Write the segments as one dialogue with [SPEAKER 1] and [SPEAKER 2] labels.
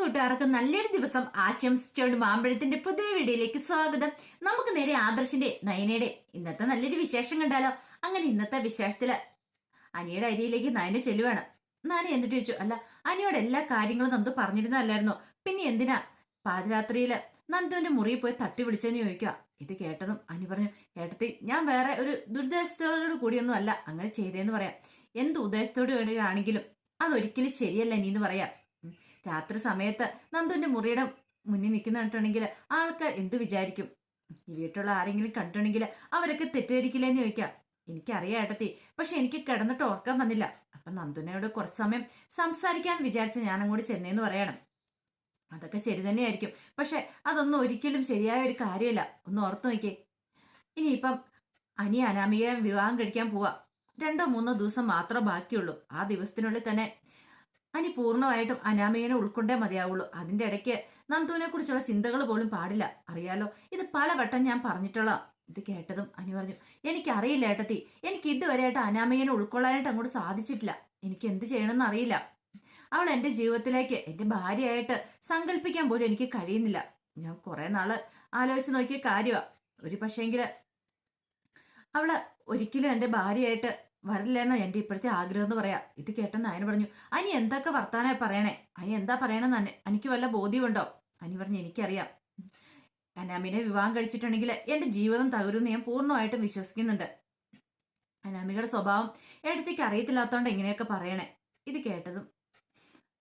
[SPEAKER 1] കൂട്ടുകാർക്കും നല്ലൊരു ദിവസം ആശംസിച്ചുകൊണ്ട് മാമ്പഴത്തിന്റെ പുതിയ വീഡിയോയിലേക്ക് സ്വാഗതം. നമുക്ക് നേരെ ആദർശിന്റെ നയനയുടെ. ഇന്നത്തെ നല്ലൊരു വിശേഷം കണ്ടാലോ? അങ്ങനെ ഇന്നത്തെ വിശേഷത്തിൽ അനിയുടെ അരിയിലേക്ക് നയന ചെല്ലുവാണ്. നാന എന്നിട്ട് ചോദിച്ചു അല്ല അനിയോട് എല്ലാ കാര്യങ്ങളും നന്ദു പറഞ്ഞിരുന്നല്ലായിരുന്നോ പിന്നെ എന്തിനാ? പാതിരാത്രിയിൽ നന്ദുവിന്റെ മുറിയിൽ പോയി തട്ടി പിടിച്ചെന്ന് ചോദിക്കുക ഇത് കേട്ടതും അനി പറഞ്ഞു ഏട്ടത്തി ഞാൻ വേറെ ഒരു ദുരുദ്ദേശത്തോടു കൂടിയൊന്നും അല്ല അങ്ങനെ ചെയ്തേന്ന് പറയാം. എന്ത് ഉദ്ദേശത്തോടു വേണ്ടിയാണെങ്കിലും അതൊരിക്കലും ശരിയല്ല നീ എന്ന് പറയാം. രാത്രി സമയത്ത് നന്ദുവിന്റെ മുറിയുടെ മുന്നിൽ നിൽക്കുന്ന കണ്ടിട്ടുണ്ടെങ്കിൽ ആൾക്കാർ എന്ത് വിചാരിക്കും? ഈ വീട്ടിലുള്ള ആരെങ്കിലും കണ്ടിട്ടുണ്ടെങ്കിൽ അവരൊക്കെ തെറ്റിദ്ധരിക്കില്ലെന്ന് ചോദിക്കാം. എനിക്കറിയാം ഏട്ടത്തി പക്ഷെ എനിക്ക് കിടന്നിട്ട് ഓർക്കാൻ വന്നില്ല. അപ്പൊ നന്ദുനയോട് കുറച്ച് സമയം സംസാരിക്കാന്ന് വിചാരിച്ച ഞാൻ അങ്ങോട്ട് ചെന്നേന്ന് പറയണം. അതൊക്കെ ശരി തന്നെയായിരിക്കും. പക്ഷെ അതൊന്നും ഒരിക്കലും ശരിയായ ഒരു കാര്യമല്ല. ഒന്ന് ഓർത്തു നോക്കിയേ. ഇനിയിപ്പം അനി അനാമികയെ വിവാഹം കഴിക്കാൻ പോവാ. രണ്ടോ മൂന്നോ ദിവസം മാത്രമേ ബാക്കിയുള്ളൂ. ആ ദിവസത്തിനുള്ളിൽ തന്നെ അനി പൂർണമായിട്ടും അനാമികനെ ഉൾക്കൊണ്ടേ മതിയാവുള്ളൂ. അതിന്റെ ഇടയ്ക്ക് നന്ദുവിനെ കുറിച്ചുള്ള ചിന്തകൾ പോലും പാടില്ല. അറിയാലോ ഇത് പലവട്ടം ഞാൻ പറഞ്ഞിട്ടുള്ള ഇത് കേട്ടതും അനി പറഞ്ഞു എനിക്കറിയില്ല ഏട്ടത്തി. എനിക്ക് ഇതുവരെയായിട്ട് അനാമികനെ ഉൾക്കൊള്ളാനായിട്ട് അങ്ങോട്ട് സാധിച്ചിട്ടില്ല. എനിക്ക് എന്ത് ചെയ്യണമെന്ന് അറിയില്ല. അവൾ എന്റെ ജീവിതത്തിലേക്ക് എന്റെ ഭാര്യയായിട്ട് സങ്കല്പിക്കാൻ പോലും എനിക്ക് കഴിയുന്നില്ല. ഞാൻ കുറെ നാൾ ആലോചിച്ച് നോക്കിയ കാര്യമാ ഒരു പക്ഷേങ്കിൽ അവൾ ഒരിക്കലും എന്റെ ഭാര്യയായിട്ട് വരില്ലെന്ന? എന്റെ ഇപ്പോഴത്തെ ആഗ്രഹം എന്ന് പറയാ. ഇത് കേട്ടെന്ന് അനു പറഞ്ഞു അനി എന്തൊക്കെ വർത്താനായി പറയണേ? അനി എന്താ പറയണെന്ന് അന്നെ എനിക്ക് വല്ല ബോധ്യമുണ്ടോ? അനി പറഞ്ഞു എനിക്കറിയാം. അനാമിനെ വിവാഹം കഴിച്ചിട്ടുണ്ടെങ്കിൽ എന്റെ ജീവിതം തകരുമെന്ന് ഞാൻ പൂർണമായിട്ടും വിശ്വസിക്കുന്നുണ്ട്. അനാമികയുടെ സ്വഭാവം എടുത്തേക്ക് അറിയത്തില്ലാത്തോണ്ട് ഇങ്ങനെയൊക്കെ പറയണേ. ഇത് കേട്ടതും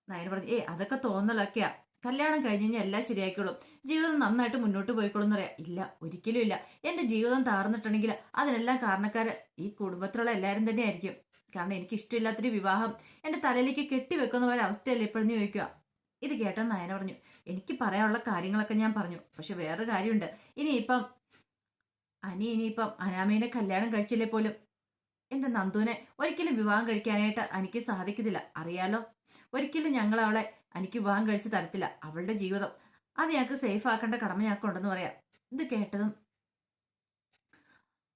[SPEAKER 1] നയന പറഞ്ഞു ഏ അതൊക്കെ തോന്നലൊക്കെയാ. കല്യാണം കഴിഞ്ഞ് കഴിഞ്ഞാൽ എല്ലാം ശരിയാക്കിക്കോളും ജീവിതം നന്നായിട്ട് മുന്നോട്ട് പോയിക്കോളും എന്ന് പറയാം ഇല്ല ഒരിക്കലും ഇല്ല. എന്റെ ജീവിതം താർന്നിട്ടുണ്ടെങ്കിൽ അതിനെല്ലാം കാരണക്കാര് ഈ കുടുംബത്തിലുള്ള എല്ലാവരും തന്നെ ആയിരിക്കും കാരണം എനിക്ക് ഇഷ്ടമില്ലാത്തൊരു വിവാഹം എന്റെ തലയിലേക്ക് കെട്ടിവെക്കുന്ന പോലെ അവസ്ഥയല്ലേ ഇപ്പോഴെന്ന് ചോദിക്കുക. ഇത് കേട്ട നയന പറഞ്ഞു. എനിക്ക് പറയാനുള്ള കാര്യങ്ങളൊക്കെ ഞാൻ പറഞ്ഞു. പക്ഷെ വേറെ കാര്യമുണ്ട്. ഇനിയിപ്പം അനി ഇനിയിപ്പം അനാമേനെ കല്യാണം കഴിച്ചില്ലേ പോലും? എന്റെ നന്ദുവിനെ ഒരിക്കലും വിവാഹം കഴിക്കാനായിട്ട് എനിക്ക് സാധിക്കത്തില്ല അറിയാലോ? ഒരിക്കലും ഞങ്ങൾ അവളെ എനിക്ക് വിവാഹം കഴിച്ച് തരത്തില്ല. അവളുടെ ജീവിതം. അത് ഞങ്ങൾക്ക് സേഫ് ആക്കേണ്ട കടമ ഞങ്ങൾക്ക് ഉണ്ടെന്ന് പറയാം. ഇത് കേട്ടതും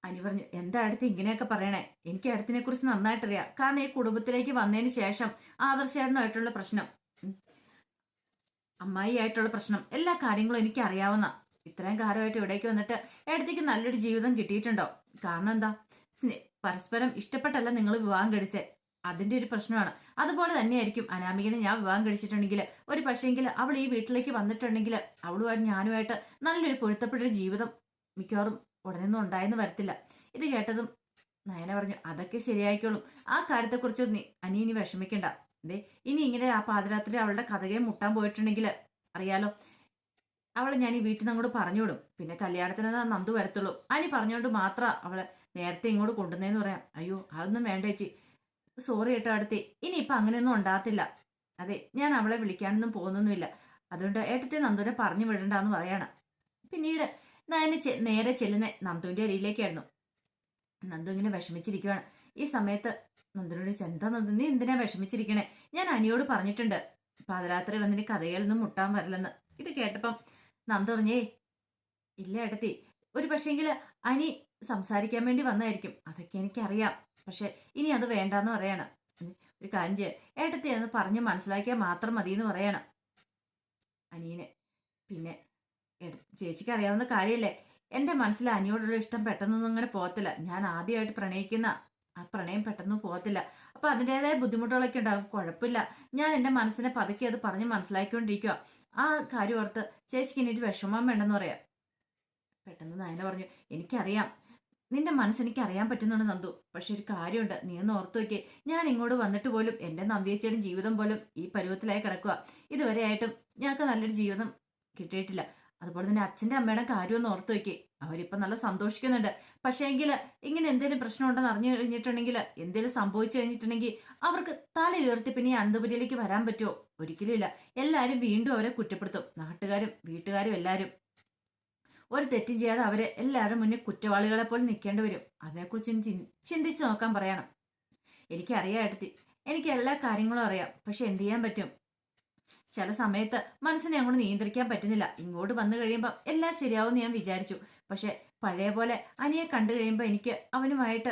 [SPEAKER 1] അനി പറഞ്ഞു എന്താ അടുത്ത് ഇങ്ങനെയൊക്കെ പറയണേ? എനിക്ക് അടുത്തിനെ കുറിച്ച് നന്നായിട്ടറിയാം. കാരണം ഈ കുടുംബത്തിലേക്ക് വന്നതിന് ശേഷം ആദർശേട്ടനുമായിട്ടുള്ള പ്രശ്നം. അമ്മായി ആയിട്ടുള്ള പ്രശ്നം എല്ലാ കാര്യങ്ങളും എനിക്ക് അറിയാവുന്ന. ഇത്രയും കാലമായിട്ട് ഇവിടേക്ക് വന്നിട്ട് ഏടത്തേക്ക് നല്ലൊരു ജീവിതം കിട്ടിയിട്ടുണ്ടോ? കാരണം എന്താ? പരസ്പരം ഇഷ്ടപ്പെട്ടല്ല നിങ്ങൾ വിവാഹം കഴിച്ചേ. അതിന്റെ ഒരു പ്രശ്നമാണ്. അതുപോലെ തന്നെയായിരിക്കും അനാമികനെ ഞാൻ വിവാഹം കഴിച്ചിട്ടുണ്ടെങ്കിൽ ഒരു പക്ഷേങ്കിൽ അവൾ ഈ വീട്ടിലേക്ക് വന്നിട്ടുണ്ടെങ്കിൽ അവളുമായിട്ട് ഞാനുമായിട്ട് നല്ലൊരു പൊരുത്തപ്പെട്ടൊരു ജീവിതം മിക്കവാറും ഉടനെയൊന്നും ഉണ്ടായെന്ന് വരത്തില്ല. ഇത് കേട്ടതും നയന പറഞ്ഞു അതൊക്കെ ശരിയായിക്കോളും. ആ കാര്യത്തെക്കുറിച്ച് നീ അനി ഇനി വിഷമിക്കണ്ട. ദേ ഇനി ഇങ്ങനെ ആ പാതിരാത്രി അവളുടെ കഥകയെ മുട്ടാൻ പോയിട്ടുണ്ടെങ്കിൽ അറിയാലോ അവളെ ഞാൻ ഈ വീട്ടിൽ നിന്ന് അങ്ങോട്ട് പറഞ്ഞുവിടും. പിന്നെ കല്യാണത്തിന് നന്ദു വരത്തുള്ളൂ. അനി പറഞ്ഞുകൊണ്ട് മാത്രം അവളെ നേരത്തെ ഇങ്ങോട്ട് കൊണ്ടുവന്നേന്ന് പറയാം. അയ്യോ അതൊന്നും വേണ്ട ചേച്ചി. സോറി കേട്ടോ അടുത്തി. ഇനി ഇപ്പൊ അങ്ങനെയൊന്നും ഉണ്ടാകത്തില്ല. അതെ ഞാൻ അവളെ വിളിക്കാനൊന്നും പോകുന്നൊന്നുമില്ല. അതുകൊണ്ട് ഏട്ടത്തെ നന്ദുവിനെ പറഞ്ഞു വിടണ്ടെന്ന് പറയാണ്. പിന്നീട് നയനെ നേരെ ചെല്ലുന്ന നന്ദുവിന്റെ അരിയിലേക്കായിരുന്നു നന്ദു ഇങ്ങനെ വിഷമിച്ചിരിക്കുവാണ്. ഈ സമയത്ത് നന്ദുനോട് എന്താ നന്ദു നീ എന്തിനാ വിഷമിച്ചിരിക്കണേ? ഞാൻ അനിയോട് പറഞ്ഞിട്ടുണ്ട്. പാതിരാത്രി വന്നിന് കഥയിലൊന്നും മുട്ടാൻ വരില്ലെന്ന്. ഇത് കേട്ടപ്പം നന്ദു പറഞ്ഞേ ഇല്ല ഏട്ടത്തി. ഒരു പക്ഷേങ്കിൽ അനി സംസാരിക്കാൻ വേണ്ടി വന്നായിരിക്കും അതൊക്കെ എനിക്കറിയാം. പക്ഷെ ഇനി അത് വേണ്ടാന്ന് പറയണം. ഒരു കാര്യം ചെയ്യ. ഏട്ടത്തി എന്ന് പറഞ്ഞ് മനസ്സിലാക്കിയാൽ മാത്രം മതി എന്ന് പറയണം. അനിയനെ. പിന്നെ ചേച്ചിക്ക് അറിയാവുന്ന കാര്യമല്ലേ എന്റെ മനസ്സിൽ അനിയോടുള്ള ഇഷ്ടം പെട്ടെന്നൊന്നും അങ്ങനെ പോകത്തില്ല. ഞാൻ ആദ്യമായിട്ട് പ്രണയിക്കുന്ന ആ പ്രണയം പെട്ടെന്ന് പോകത്തില്ല. അപ്പൊ അതിന്റെതായ ബുദ്ധിമുട്ടുകളൊക്കെ ഉണ്ടാകും കുഴപ്പമില്ല. ഞാൻ എന്റെ മനസ്സിനെ പതുക്കെ അത് പറഞ്ഞ് മനസ്സിലാക്കിക്കൊണ്ടിരിക്കുക ആ കാര്യം ഓർത്ത് ചേച്ചിക്ക് ഇനിയിട്ട് വിഷമം വേണ്ടെന്ന് പറയാം. പെട്ടെന്ന് നയന പറഞ്ഞു എനിക്കറിയാം. നിന്റെ മനസ്സെനിക്ക് അറിയാൻ പറ്റുന്നുണ്ട് നന്ദു. പക്ഷെ ഒരു കാര്യമുണ്ട്. നീ ഒന്ന് ഓർത്തു വയ്ക്കേ ഞാൻ ഇങ്ങോട്ട് വന്നിട്ട് പോലും എന്റെ നന്ദിയച്ചയുടെ ജീവിതം പോലും ഈ പരുവത്തിലായി കിടക്കുക. ഇതുവരെയായിട്ടും ഞങ്ങൾക്ക് നല്ലൊരു ജീവിതം കിട്ടിയിട്ടില്ല. അതുപോലെ തന്നെ അച്ഛന്റെ അമ്മയുടെ കാര്യം ഒന്ന് ഓർത്തു വയ്ക്കേ അവരിപ്പം നല്ല സന്തോഷിക്കുന്നുണ്ട്. പക്ഷേ എങ്കിൽ ഇങ്ങനെ എന്തെങ്കിലും പ്രശ്നം ഉണ്ടെന്ന് അറിഞ്ഞു കഴിഞ്ഞിട്ടുണ്ടെങ്കിൽ എന്തെങ്കിലും സംഭവിച്ചു കഴിഞ്ഞിട്ടുണ്ടെങ്കിൽ അവർക്ക് തല ഉയർത്തി പിന്നെ അനന്തപുരിയിലേക്ക് വരാൻ പറ്റുമോ? ഒരിക്കലും ഇല്ല. എല്ലാവരും വീണ്ടും അവരെ കുറ്റപ്പെടുത്തും. നാട്ടുകാരും വീട്ടുകാരും എല്ലാവരും ഒരു തെറ്റും ചെയ്യാതെ അവരെ എല്ലാവരും മുന്നിൽ കുറ്റവാളികളെ പോലെ നിൽക്കേണ്ടി വരും. അതിനെക്കുറിച്ച് ചിന്തിച്ച് നോക്കാൻ പറയണം. എനിക്കറിയാം എടുത്തി എനിക്ക് എല്ലാ കാര്യങ്ങളും അറിയാം. പക്ഷെ എന്ത് ചെയ്യാൻ പറ്റും? ചില സമയത്ത് മനസ്സിനെ അങ്ങോട്ട് നിയന്ത്രിക്കാൻ പറ്റുന്നില്ല. ഇങ്ങോട്ട് വന്നു കഴിയുമ്പോൾ എല്ലാം ശരിയാവും ഞാൻ വിചാരിച്ചു. പക്ഷെ പഴയ പോലെ അനിയെ കണ്ടു കഴിയുമ്പോൾ എനിക്ക് അവനുമായിട്ട്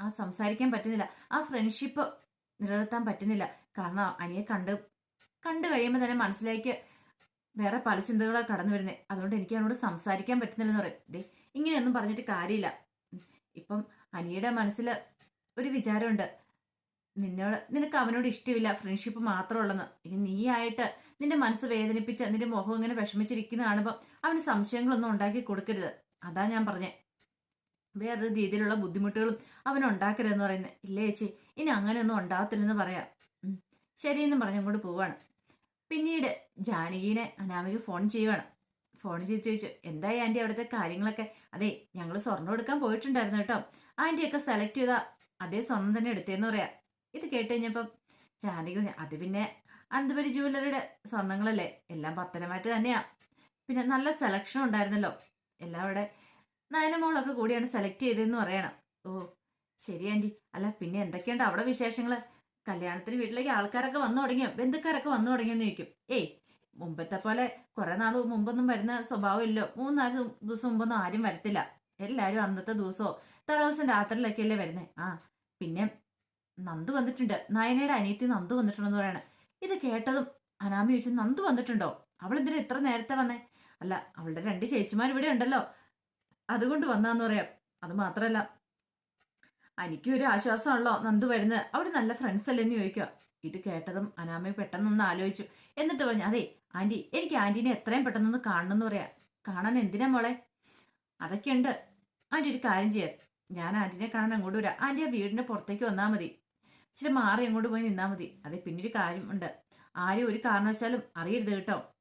[SPEAKER 1] ആ സംസാരിക്കാൻ പറ്റുന്നില്ല. ആ ഫ്രണ്ട്ഷിപ്പ് നിലനിർത്താൻ പറ്റുന്നില്ല. കാരണം അനിയെ കണ്ട് കണ്ടു കഴിയുമ്പോൾ തന്നെ മനസ്സിലേക്ക് വേറെ പല ചിന്തകളാണ് കടന്നു വരുന്നത് അതുകൊണ്ട് എനിക്ക് അവനോട് സംസാരിക്കാൻ പറ്റുന്നില്ലെന്ന് പറയും. ദേ ഇങ്ങനെയൊന്നും പറഞ്ഞിട്ട് കാര്യമില്ല. ഇപ്പം അനിയുടെ മനസ്സിൽ ഒരു വിചാരമുണ്ട്. നിന്നോട് നിനക്ക് അവനോട് ഇഷ്ടമില്ല ഫ്രണ്ട്ഷിപ്പ് മാത്രമേ ഉള്ളെന്ന് ഇനി ആയിട്ട് നിന്റെ മനസ്സ് വേദനിപ്പിച്ച് നിന്റെ മുഖം ഇങ്ങനെ വിഷമിച്ചിരിക്കുന്ന കാണുമ്പോൾ അവന് സംശയങ്ങളൊന്നും ഉണ്ടാക്കി കൊടുക്കരുത്. അതാ ഞാൻ പറഞ്ഞേ. വേറൊരു രീതിയിലുള്ള ബുദ്ധിമുട്ടുകളും അവൻ ഉണ്ടാക്കരുതെന്ന് പറയുന്നത് ഇല്ലേ ചേച്ചി ഇനി അങ്ങനെയൊന്നും ഉണ്ടാകത്തില്ലെന്ന് പറയാം. ശരിയെന്നും ശരിയെന്നും അങ്ങോട്ട് പോവാണ്. പിന്നീട് ജാനകീനെ അനാമിക ഫോൺ ചെയ്യുവാണ്. ഫോൺ ചെയ്ത് ചോദിച്ചു എന്തായി ആന്റി അവിടുത്തെ കാര്യങ്ങളൊക്കെ? അതെ ഞങ്ങൾ സ്വർണം എടുക്കാൻ പോയിട്ടുണ്ടായിരുന്നു കേട്ടോ. ആന്റിയൊക്കെ സെലക്ട് ചെയ്താൽ അതേ സ്വർണം തന്നെ എടുത്തേന്ന് പറയാം. ഇത് കേട്ട് കഴിഞ്ഞപ്പം ജാനകി അത് പിന്നെ അനന്തപുരി ജുവല്ലറിയുടെ സ്വർണങ്ങളല്ലേ? എല്ലാം പത്തരമായിട്ട് തന്നെയാ. പിന്നെ നല്ല സെലക്ഷൻ ഉണ്ടായിരുന്നല്ലോ. എല്ലാം അവിടെ നയനമോളൊക്കെ കൂടിയാണ് സെലക്ട് ചെയ്തതെന്ന് പറയണം. ഓ ശരി ആന്റി അല്ല പിന്നെ എന്തൊക്കെയുണ്ട് അവിടെ വിശേഷങ്ങൾ? കല്യാണത്തിന് വീട്ടിലേക്ക് ആൾക്കാരൊക്കെ വന്നു തുടങ്ങിയോ? ബന്ധുക്കാരൊക്കെ വന്നു തുടങ്ങിയെന്ന് ചോദിക്കും. ഏയ് മുമ്പത്തെ പോലെ കുറെ നാൾ മുമ്പൊന്നും വരുന്ന സ്വഭാവമില്ലോ മൂന്നാൽ ദിവസം മുമ്പൊന്നും ആരും വരത്തില്ല. എല്ലാരും അന്നത്തെ ദിവസമോ തലേദിവസം രാത്രിയിലൊക്കെയല്ലേ വരുന്നേ? ആ പിന്നെ നന്ദു വന്നിട്ടുണ്ട്. നയനയുടെ അനിയത്തി നന്ദു വന്നിട്ടുണ്ടെന്ന് പറയണ. ഇത് കേട്ടതും അനാമി ചോദിച്ചു നന്ദു വന്നിട്ടുണ്ടോ? അവൾ ഇത്ര നേരത്തെ വന്നേ? അല്ല അവളുടെ രണ്ട് ചേച്ചിമാർ ഇവിടെ ഉണ്ടല്ലോ. അതുകൊണ്ട് വന്നാന്ന് പറയാം. അത് മാത്രല്ല എനിക്കും ഒരു ആശ്വാസമാണല്ലോ. നന്ദു വരുന്നത്. അവിടെ നല്ല ഫ്രണ്ട്സ് അല്ലേ എന്ന് ചോദിക്കുക. ഇത് കേട്ടതും അനാമി പെട്ടെന്നൊന്ന് ആലോചിച്ചു. എന്നിട്ട് പറഞ്ഞു അതെ ആന്റി എനിക്ക് ആന്റീനെ എത്രയും പെട്ടെന്നൊന്ന് കാണണമെന്ന് പറയാം. കാണാൻ എന്തിനാ മോളെ? അതൊക്കെ ഉണ്ട്. ആന്റി ഒരു കാര്യം ചെയ്യാം. ഞാൻ ആന്റിനെ കാണാൻ അങ്ങോട്ട് വരാം. ആന്റി ആ വീടിന്റെ പുറത്തേക്ക് വന്നാൽ മതി. ഇച്ചിരി മാറി അങ്ങോട്ട് പോയി നിന്നാൽ മതി. അതെ പിന്നൊരു കാര്യമുണ്ട് ആരും ഒരു കാരണവശാലും അറിയരുത് കേട്ടോ.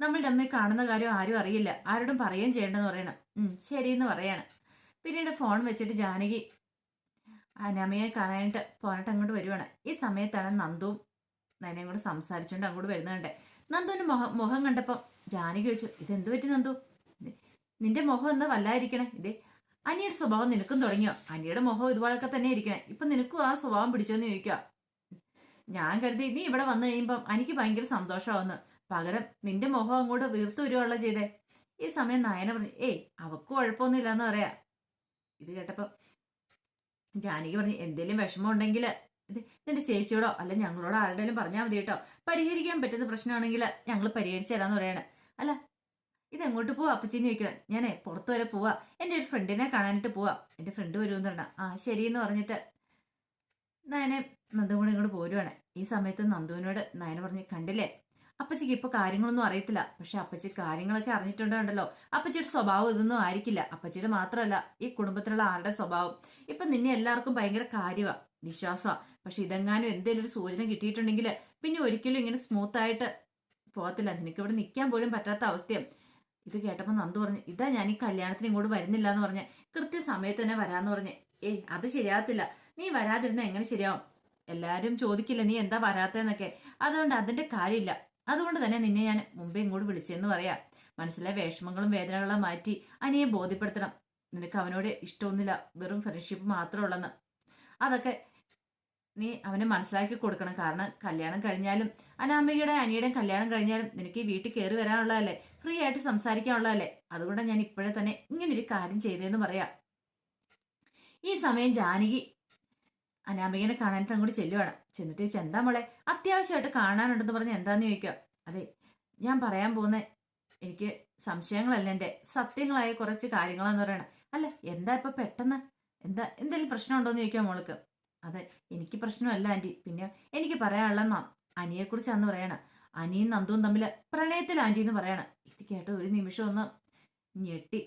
[SPEAKER 1] നമ്മൾ തമ്മിൽ കാണുന്ന കാര്യം ആരും അറിയില്ല. ആരോടും പറയുകയും ചെയ്യേണ്ടെന്ന് പറയണം. ഉം ശരിയെന്ന് പറയാണ്. പിന്നീട് ഫോൺ വെച്ചിട്ട് ജാനകി അനാമയെ കാണാനായിട്ട് പോന്നിട്ട് അങ്ങോട്ട് വരുവാണ്. ഈ സമയത്താണ് നന്ദുവും നനയും കൂടെ സംസാരിച്ചുകൊണ്ട് അങ്ങോട്ട് വരുന്നുണ്ട് നന്ദുവിന്റെ മുഖം മുഖം കണ്ടപ്പം ജാനകി ചോദിച്ചു ഇതെന്ത് പറ്റി നന്ദു? നിന്റെ മുഖം എന്താ വല്ലായിരിക്കണേ? ഇതേ അനിയുടെ സ്വഭാവം നിനക്കും തുടങ്ങിയോ? അനിയുടെ മുഖം ഇതുപോലൊക്കെ തന്നെ ഇരിക്കണേ. ഇപ്പൊ നിനക്കും ആ സ്വഭാവം പിടിച്ചോന്ന് ചോദിക്കുക ഞാൻ കരുതി നീ ഇവിടെ വന്നു കഴിയുമ്പം എനിക്ക് ഭയങ്കര സന്തോഷമാവുന്നു. പകരം നിന്റെ മുഖം അങ്ങോട്ട് വീർത്തു വരുവാണല്ലോ ചെയ്തേ. ഈ സമയം നായന പറഞ്ഞു ഏയ് അവക്ക് കുഴപ്പമൊന്നുമില്ലാന്ന് പറയാ. ഇത് കേട്ടപ്പോ ജാനകി പറഞ്ഞു എന്തെങ്കിലും വിഷമം ഉണ്ടെങ്കിൽ നിന്റെ ചേച്ചിയോടോ അല്ല ഞങ്ങളോടോ ആരുടെയും പറഞ്ഞാൽ മതി കേട്ടോ. പരിഹരിക്കാൻ പറ്റുന്ന പ്രശ്നമാണെങ്കിൽ ഞങ്ങൾ പരിഹരിച്ചു തരാന്ന് പറയാണ്. അല്ല ഇതെങ്ങോട്ട് പോവാ അപ്പച്ചിന്ന് ചോദിക്കണം? ഞാനേ പുറത്തു വരെ പോവാ. എന്റെ ഒരു ഫ്രണ്ടിനെ കാണാനായിട്ട് പോവാ. എന്റെ ഫ്രണ്ട് വരുമെന്ന് പറഞ്ഞാൽ ആ എന്ന് പറഞ്ഞിട്ട് നയനെ നന്ദും ഇങ്ങോട്ട് പോരുവാണ്. ഈ സമയത്ത് നന്ദുവിനോട് നയന പറഞ്ഞ് കണ്ടില്ലേ? അപ്പച്ചിക്ക് ഇപ്പൊ കാര്യങ്ങളൊന്നും അറിയത്തില്ല. പക്ഷെ അപ്പച്ചി കാര്യങ്ങളൊക്കെ അറിഞ്ഞിട്ടുണ്ടല്ലോ അപ്പച്ചിയുടെ സ്വഭാവം ഇതൊന്നും ആയിരിക്കില്ല. അപ്പച്ചിയുടെ മാത്രമല്ല ഈ കുടുംബത്തിലുള്ള ആളുടെ സ്വഭാവം. ഇപ്പൊ നിന്നെ എല്ലാവർക്കും ഭയങ്കര കാര്യമാ വിശ്വാസമാ പക്ഷെ ഇതെങ്ങാനും എന്തെങ്കിലും ഒരു സൂചന കിട്ടിയിട്ടുണ്ടെങ്കിൽ പിന്നെ ഒരിക്കലും ഇങ്ങനെ സ്മൂത്ത് ആയിട്ട് പോകത്തില്ല. നിനക്ക് ഇവിടെ നിൽക്കാൻ പോലും പറ്റാത്ത അവസ്ഥയും. ഇത് കേട്ടപ്പോൾ നന്ദു പറഞ്ഞു ഇതാ ഞാൻ ഈ കല്യാണത്തിന് ഇങ്ങോട്ട് വരുന്നില്ല എന്ന് പറഞ്ഞ് കൃത്യസമയത്ത് തന്നെ വരാന്ന് പറഞ്ഞ്. ഏയ് അത് ശരിയാകത്തില്ല. നീ വരാതിരുന്ന എങ്ങനെ ശരിയാവും? എല്ലാരും ചോദിക്കില്ല നീ എന്താ വരാത്തതെന്നൊക്കെ. അതുകൊണ്ട് അതിന്റെ കാര്യമില്ല. അതുകൊണ്ട് തന്നെ നിന്നെ ഞാൻ മുമ്പേ ഇങ്ങോട്ട് വിളിച്ചെന്ന് പറയാം. മനസ്സിലെ വിഷമങ്ങളും വേദനകളും മാറ്റി അനിയെ ബോധ്യപ്പെടുത്തണം. നിനക്ക് അവനോട് ഇഷ്ടമൊന്നുമില്ല. വെറും ഫ്രണ്ട്ഷിപ്പ് മാത്രമേ ഉള്ളെന്ന്. അതൊക്കെ നീ അവനെ മനസ്സിലാക്കി കൊടുക്കണം. കാരണം കല്യാണം കഴിഞ്ഞാലും അനാമികയുടെ അനിയുടെയും കല്യാണം കഴിഞ്ഞാലും നിനക്ക് ഈ വീട്ടിൽ കയറി വരാനുള്ളതല്ലേ? ഫ്രീ ആയിട്ട് സംസാരിക്കാനുള്ളതല്ലേ? അതുകൊണ്ടാണ് ഞാൻ ഇപ്പോഴേ തന്നെ ഇങ്ങനൊരു കാര്യം ചെയ്തതെന്ന് പറയാം. ഈ സമയം ജാനകി അനാമികനെ കാണാനായിട്ട് അങ്ങോട്ട് ചെല്ലുവാണ്. ചെന്നിട്ട് ചെന്താ മോളെ? അത്യാവശ്യമായിട്ട് കാണാനുണ്ടെന്ന് പറഞ്ഞ് എന്താന്ന് ചോദിക്കുക? അതെ ഞാൻ പറയാൻ പോകുന്ന എനിക്ക് സംശയങ്ങളല്ല. എന്റെ സത്യങ്ങളായ കുറച്ച് കാര്യങ്ങളാന്ന് പറയണം. അല്ല എന്താ ഇപ്പൊ പെട്ടെന്ന്? എന്താ എന്തെങ്കിലും പ്രശ്നമുണ്ടോന്ന് ചോദിക്കാം മോൾക്ക്. അതെ എനിക്ക് പ്രശ്നമല്ല ആന്റി. പിന്നെ എനിക്ക് പറയാനുള്ള അനിയെക്കുറിച്ചാന്ന് പറയണം. അനിയും നന്ദുവും തമ്മിൽ പ്രണയത്തിൽ ആന്റി എന്ന് പറയണം. ഇത് കേട്ട ഒരു നിമിഷം ഒന്ന് ഞെട്ടി.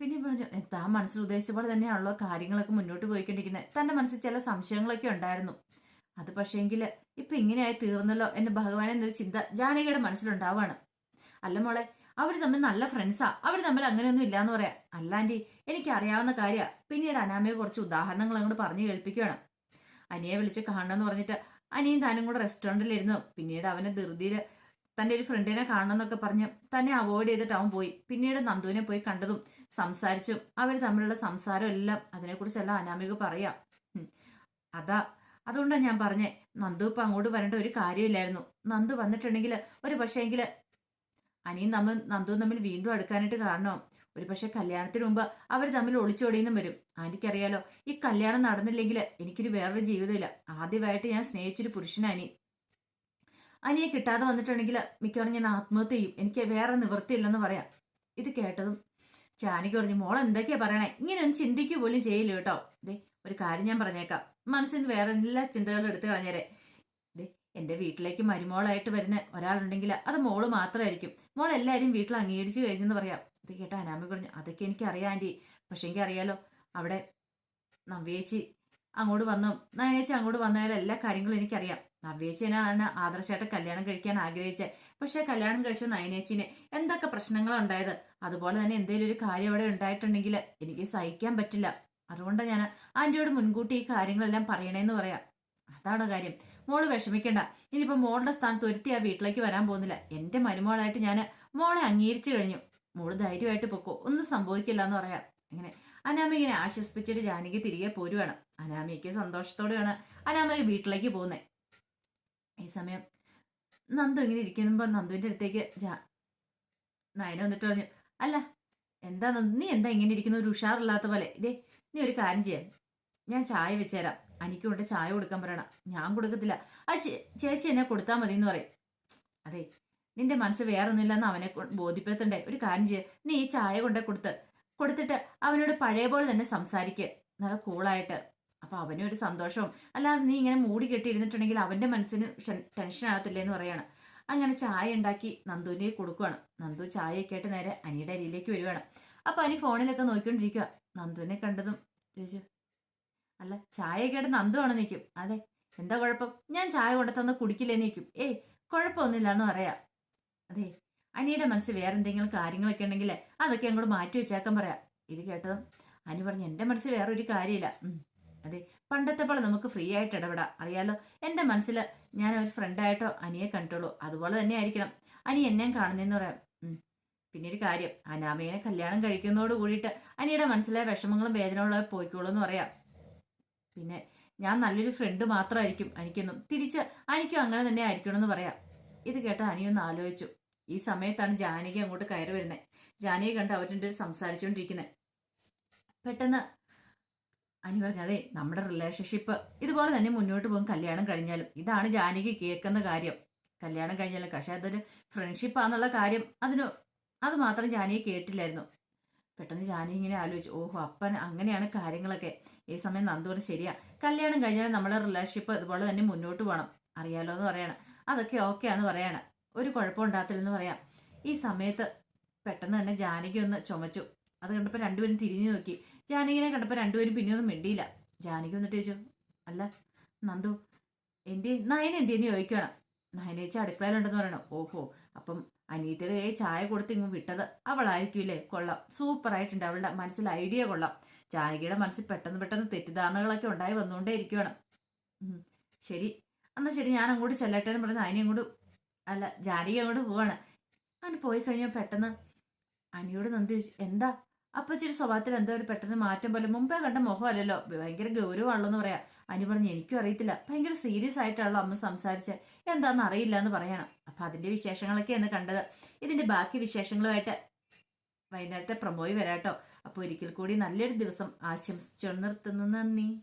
[SPEAKER 1] പിന്നെ പറഞ്ഞു "എ, താൻ മനസ്സിൽ ഉദ്ദേശിച്ച പോലെ തന്നെയാണല്ലോ കാര്യങ്ങളൊക്കെ മുന്നോട്ട് പോയിക്കൊണ്ടിരിക്കുന്നത്. തന്റെ മനസ്സിൽ ചില സംശയങ്ങളൊക്കെ ഉണ്ടായിരുന്നു. അത് പക്ഷേങ്കിൽ ഇപ്പൊ ഇങ്ങനെയായി തീർന്നല്ലോ എന്റെ ഭഗവാൻ എന്നൊരു ചിന്ത ജാനകിയുടെ മനസ്സിലുണ്ടാവാണ്. അല്ല മോളെ അവർ തമ്മിൽ നല്ല ഫ്രണ്ട്സാ അവർ തമ്മിൽ അങ്ങനെയൊന്നും ഇല്ലാന്ന് പറയാം. അല്ലാണ്ടി എനിക്ക് അറിയാവുന്ന കാര്യ. പിന്നീട് അനാമയെ കുറച്ച് ഉദാഹരണങ്ങൾ അങ്ങോട്ട് പറഞ്ഞു കേൾപ്പിക്കുകയാണ്. അനിയെ വിളിച്ച് കാണണമെന്ന് പറഞ്ഞിട്ട് അനിയും താനും കൂടെ റെസ്റ്റോറന്റിലിരുന്നു പിന്നീട് അവനെ ധൃതിയിൽ തന്റെ ഒരു ഫ്രണ്ടിനെ കാണണമെന്നൊക്കെ പറഞ്ഞ് തന്നെ അവോയ്ഡ് ചെയ്തിട്ട് അവൻ പോയി. പിന്നീട് നന്ദുവിനെ പോയി കണ്ടതും സംസാരിച്ചും അവർ തമ്മിലുള്ള സംസാരം എല്ലാം അതിനെക്കുറിച്ചെല്ലാം അനാമിക പറയാം. അതാ അതുകൊണ്ടാണ് ഞാൻ പറഞ്ഞേ നന്ദു ഇപ്പൊ അങ്ങോട്ട് വരേണ്ട ഒരു കാര്യമില്ലായിരുന്നു. നന്ദു വന്നിട്ടുണ്ടെങ്കിൽ ഒരു പക്ഷേങ്കിൽ അനിയും തമ്മിൽ നന്ദുവും തമ്മിൽ വീണ്ടും അടുക്കാനായിട്ട് കാരണം? ഒരു പക്ഷെ കല്യാണത്തിന് മുമ്പ് അവർ തമ്മിൽ ഒളിച്ചോടിയെന്നും വരും. ആന്റിക്കറിയാലോ ഈ കല്യാണം നടന്നില്ലെങ്കിൽ എനിക്കൊരു വേറൊരു ജീവിതമില്ല. ആദ്യമായിട്ട് ഞാൻ സ്നേഹിച്ചൊരു പുരുഷനാനി അനിയെ കിട്ടാതെ വന്നിട്ടുണ്ടെങ്കിൽ മിക്കവാറും ഞാൻ ആത്മഹത്യ ചെയ്യും. എനിക്ക് വേറെ നിവൃത്തിയില്ലെന്ന് പറയാം. ഇത് കേട്ടതും ചാനിക്ക് പറഞ്ഞു മോൾ എന്തൊക്കെയാ പറയണേ? ഇങ്ങനെ ഒന്നും ചിന്തിക്കുക പോലും ചെയ്യില്ല കേട്ടോ. ദേ ഒരു കാര്യം ഞാൻ പറഞ്ഞേക്കാം. മനസ്സിൽ നിന്ന് വേറെ എല്ലാ ചിന്തകളും എടുത്തു കളഞ്ഞേരെ. എന്റെ വീട്ടിലേക്ക് മരുമോളായിട്ട് വരുന്ന ഒരാളുണ്ടെങ്കിൽ അത് മോൾ മാത്രമായിരിക്കും മോൾ എല്ലാവരും വീട്ടിൽ അംഗീകരിച്ചു കഴിഞ്ഞെന്ന് പറയാം. ഇത് കേട്ട അനാമി പറഞ്ഞു അതൊക്കെ എനിക്ക് അറിയാം ആന്റി പക്ഷെ എനിക്കറിയാലോ അവിടെ നവ്യേച്ചി അങ്ങോട്ട് വന്നു. നയനേച്ചി അങ്ങോട്ട് വന്നതിലെ എല്ലാ കാര്യങ്ങളും എനിക്കറിയാം. നവ്യേച്ചിനാണ് ആദർശമായിട്ട് കല്യാണം കഴിക്കാൻ ആഗ്രഹിച്ചത് പക്ഷെ കല്യാണം കഴിച്ച നയനേച്ചിന് എന്തൊക്കെ പ്രശ്നങ്ങളുണ്ടായത് അതുപോലെ തന്നെ എന്തെങ്കിലും ഒരു കാര്യം അവിടെ ഉണ്ടായിട്ടുണ്ടെങ്കിൽ എനിക്ക് സഹിക്കാൻ പറ്റില്ല. അതുകൊണ്ടാണ് ഞാൻ ആന്റിയോട് മുൻകൂട്ടി ഈ കാര്യങ്ങളെല്ലാം പറയണേന്ന് പറയാം. അതാണ് കാര്യം. മോൾ വിഷമിക്കണ്ട. ഇനിയിപ്പോ മോളുടെ സ്ഥാനത്ത് ഒരുത്തി ആ വീട്ടിലേക്ക് വരാൻ പോകുന്നില്ല. എന്റെ മരുമോളായിട്ട് ഞാൻ മോളെ അംഗീകരിച്ചു കഴിഞ്ഞു. മോൾ ധൈര്യമായിട്ട് പൊക്കോ. ഒന്നും സംഭവിക്കില്ല എന്ന് പറയാം. അങ്ങനെ അനാമ ഇങ്ങനെ ആശ്വസിപ്പിച്ചിട്ട് ജാനകി തിരികെ പോരുവാണ്. അനാമയ്ക്ക് സന്തോഷത്തോടെയാണ് അനാമയ്ക്ക് വീട്ടിലേക്ക് പോകുന്നത് ഈ സമയം നന്ദു ഇങ്ങനെ ഇരിക്കുമ്പോൾ നന്ദുവിന്റെ അടുത്തേക്ക് ജാ നയന വന്നിട്ട് പറഞ്ഞു അല്ല എന്താ നന്ദു? നീ എന്താ ഇങ്ങനെ ഇരിക്കുന്ന? ഒരു ഉഷാറില്ലാത്ത പോലെ. ഇതേ നീ ഒരു കാര്യം ചെയ്യാം. ഞാൻ ചായ വെച്ചുതരാം അനിക്കും കൊണ്ട് ചായ കൊടുക്കാൻ പറയണം. ഞാൻ കൊടുക്കത്തില്ല. ആ ചേച്ചി എന്നെ കൊടുത്താൽ മതി എന്ന് പറയും. അതെ നിന്റെ മനസ്സ് വേറൊന്നുമില്ലെന്ന് അവനെ ബോധ്യപ്പെടുത്തണ്ടേ? ഒരു കാര്യം ചെയ്യ. നീ ഈ ചായ കൊണ്ടേ കൊടുത്ത്. കൊടുത്തിട്ട് അവനോട് പഴയ പോലെ തന്നെ സംസാരിക്കുക നല്ല കൂളായിട്ട് അപ്പൊ അവനും ഒരു സന്തോഷവും. അല്ലാതെ നീ ഇങ്ങനെ മൂടി കെട്ടിയിരുന്നിട്ടുണ്ടെങ്കിൽ അവന്റെ മനസ്സിന് ടെൻഷൻ ആകത്തില്ലേ എന്ന് പറയാണ്. അങ്ങനെ ചായ ഉണ്ടാക്കി നന്ദുവിനെ കൊടുക്കുകയാണ് നന്ദു ചായയൊക്കെ ആയിട്ട് നേരെ അനിയുടെ അരിയിലേക്ക് വരുവാണ്. അപ്പൊ അനി ഫോണിലൊക്കെ നോക്കിക്കൊണ്ടിരിക്കുക നന്ദുവിനെ കണ്ടതും ചോദിച്ചു അല്ല ചായയൊക്കെ ആയിട്ട് നന്ദു ആണ് നിൽക്കും. അതെ എന്താ കുഴപ്പം? ഞാൻ ചായ കൊണ്ടു തന്ന കുടിക്കില്ലേന്ന് നിൽക്കും ഏയ് കുഴപ്പമൊന്നുമില്ല എന്ന് പറയാം. അതെ അനിയുടെ മനസ്സിൽ വേറെ എന്തെങ്കിലും കാര്യങ്ങളൊക്കെ ഉണ്ടെങ്കിൽ അതൊക്കെ അങ്ങോട്ട് മാറ്റി വെച്ചേക്കാൻ പറയാം. ഇത് കേട്ടതും അനി പറഞ്ഞു എന്റെ മനസ്സിൽ വേറെ ഒരു കാര്യമില്ല. അതെ പണ്ടത്തെ പോലെ നമുക്ക് ഫ്രീ ആയിട്ട് ഇടപെടാം. അറിയാലോ എന്റെ മനസ്സിൽ ഞാൻ ഒരു ഫ്രണ്ടായിട്ടോ അനിയെ കണ്ടുള്ളൂ അതുപോലെ തന്നെ ആയിരിക്കണം. അനി എന്നെയും കാണുന്നതെന്ന് പറയാം. പിന്നെ ഒരു കാര്യം അനാമയെ കല്യാണം കഴിക്കുന്നതോട് കൂടിയിട്ട് അനിയുടെ മനസ്സിലെ വിഷമങ്ങളും വേദനകളും പോയിക്കോളൂ എന്ന് പറയാം. പിന്നെ ഞാൻ നല്ലൊരു ഫ്രണ്ട് മാത്രമായിരിക്കും അനിക്കൊന്നും തിരിച്ച് അനിക്കും അങ്ങനെ തന്നെ ആയിരിക്കണം എന്ന് പറയാം. ഇത് കേട്ട അനിയൊന്ന് ആലോചിച്ചു. ഈ സമയത്താണ് ജാനകി അങ്ങോട്ട് കയറി വരുന്നത് ജാനകി കണ്ട് അവരുടെ സംസാരിച്ചുകൊണ്ടിരിക്കുന്നത് പെട്ടെന്ന് അനി പറഞ്ഞു അതെ നമ്മുടെ റിലേഷൻഷിപ്പ് ഇതുപോലെ തന്നെ മുന്നോട്ട് പോകും. കല്യാണം കഴിഞ്ഞാലും. ഇതാണ് ജാനകി കേൾക്കുന്ന കാര്യം. കല്യാണം കഴിഞ്ഞാലും പക്ഷെ അതൊരു ഫ്രണ്ട്ഷിപ്പാന്നുള്ള കാര്യം അതിന് അത് മാത്രം ജാനിയെ കേട്ടില്ലായിരുന്നു. പെട്ടെന്ന് ജാനി ഇങ്ങനെ ആലോചിച്ചു. ഓഹോ അപ്പൻ അങ്ങനെയാണ് കാര്യങ്ങളൊക്കെ. ഈ സമയം നന്ദൂര് ശരിയാ. കല്യാണം കഴിഞ്ഞാൽ നമ്മുടെ റിലേഷൻഷിപ്പ് അതുപോലെ തന്നെ മുന്നോട്ട് പോകണം അറിയാലോ എന്ന് പറയണം. അതൊക്കെ ഓക്കെ ആന്ന് പറയാണ്. ഒരു കുഴപ്പം ഉണ്ടാകത്തില്ലെന്ന് പറയാം. ഈ സമയത്ത് പെട്ടെന്ന് തന്നെ ജാനകി ഒന്ന് ചുമച്ചു. അത് കണ്ടപ്പോൾ രണ്ടുപേരും തിരിഞ്ഞു നോക്കി. ജാനകിനെ കണ്ടപ്പോൾ രണ്ടുപേരും പിന്നെ ഒന്നും മിണ്ടിയില്ല. ജാനകി വന്നിട്ട് ചോദിച്ചു അല്ല നന്ദു എന്തി നയന എന്തിയെന്ന് ചോദിക്കണം നയനേച്ച അടുക്കളയിലുണ്ടെന്ന് പറയണം. ഓഹോ അപ്പം അനീതിയുടെ ചായ കൊടുത്ത് ഇങ്ങ് വിട്ടത് അവളായിരിക്കില്ലേ കൊള്ളാം. സൂപ്പർ ആയിട്ടുണ്ട്. അവളുടെ മനസ്സിൽ ഐഡിയ കൊള്ളാം. ജാനകിയുടെ മനസ്സിൽ പെട്ടെന്ന് പെട്ടെന്ന് തെറ്റിദ്ധാരണകളൊക്കെ ഉണ്ടായി വന്നുകൊണ്ടേ ഇരിക്കുവാണ്. ശരി. എന്നാ ശരി ഞാൻ അങ്ങോട്ട് ചെല്ലട്ടെ എന്ന് പറഞ്ഞ് അനി അങ്ങോട്ട് അല്ല ജാനകി അങ്ങോട്ട് പോവാണ്. അങ്ങനെ പോയി കഴിഞ്ഞാൽ പെട്ടെന്ന് അനിയോട് നന്ദി എന്താ? അപ്പച്ചിരി സ്വഭാവത്തിൽ എന്തോ ഒരു പെട്ടെന്ന് മാറ്റം പോലെ. മുമ്പേ കണ്ട മുഖമല്ലല്ലോ ഭയങ്കര ഗൗരവമാണല്ലോ എന്ന് പറയാം. അനി പറഞ്ഞു എനിക്കും അറിയത്തില്ല. ഭയങ്കര സീരിയസ് ആയിട്ടാണല്ലോ അമ്മ സംസാരിച്ച്. എന്താണെന്ന് അറിയില്ല എന്ന് പറയണം. അപ്പൊ അതിന്റെ വിശേഷങ്ങളൊക്കെയാണ് കണ്ടത്. ഇതിന്റെ ബാക്കി വിശേഷങ്ങളുമായിട്ട് വൈകുന്നേരത്തെ പ്രമോയി വരാട്ടോ. അപ്പോൾ ഒരിക്കൽ കൂടി നല്ലൊരു ദിവസം ആശംസിച്ചു നിർത്തുന്നു. നന്ദി.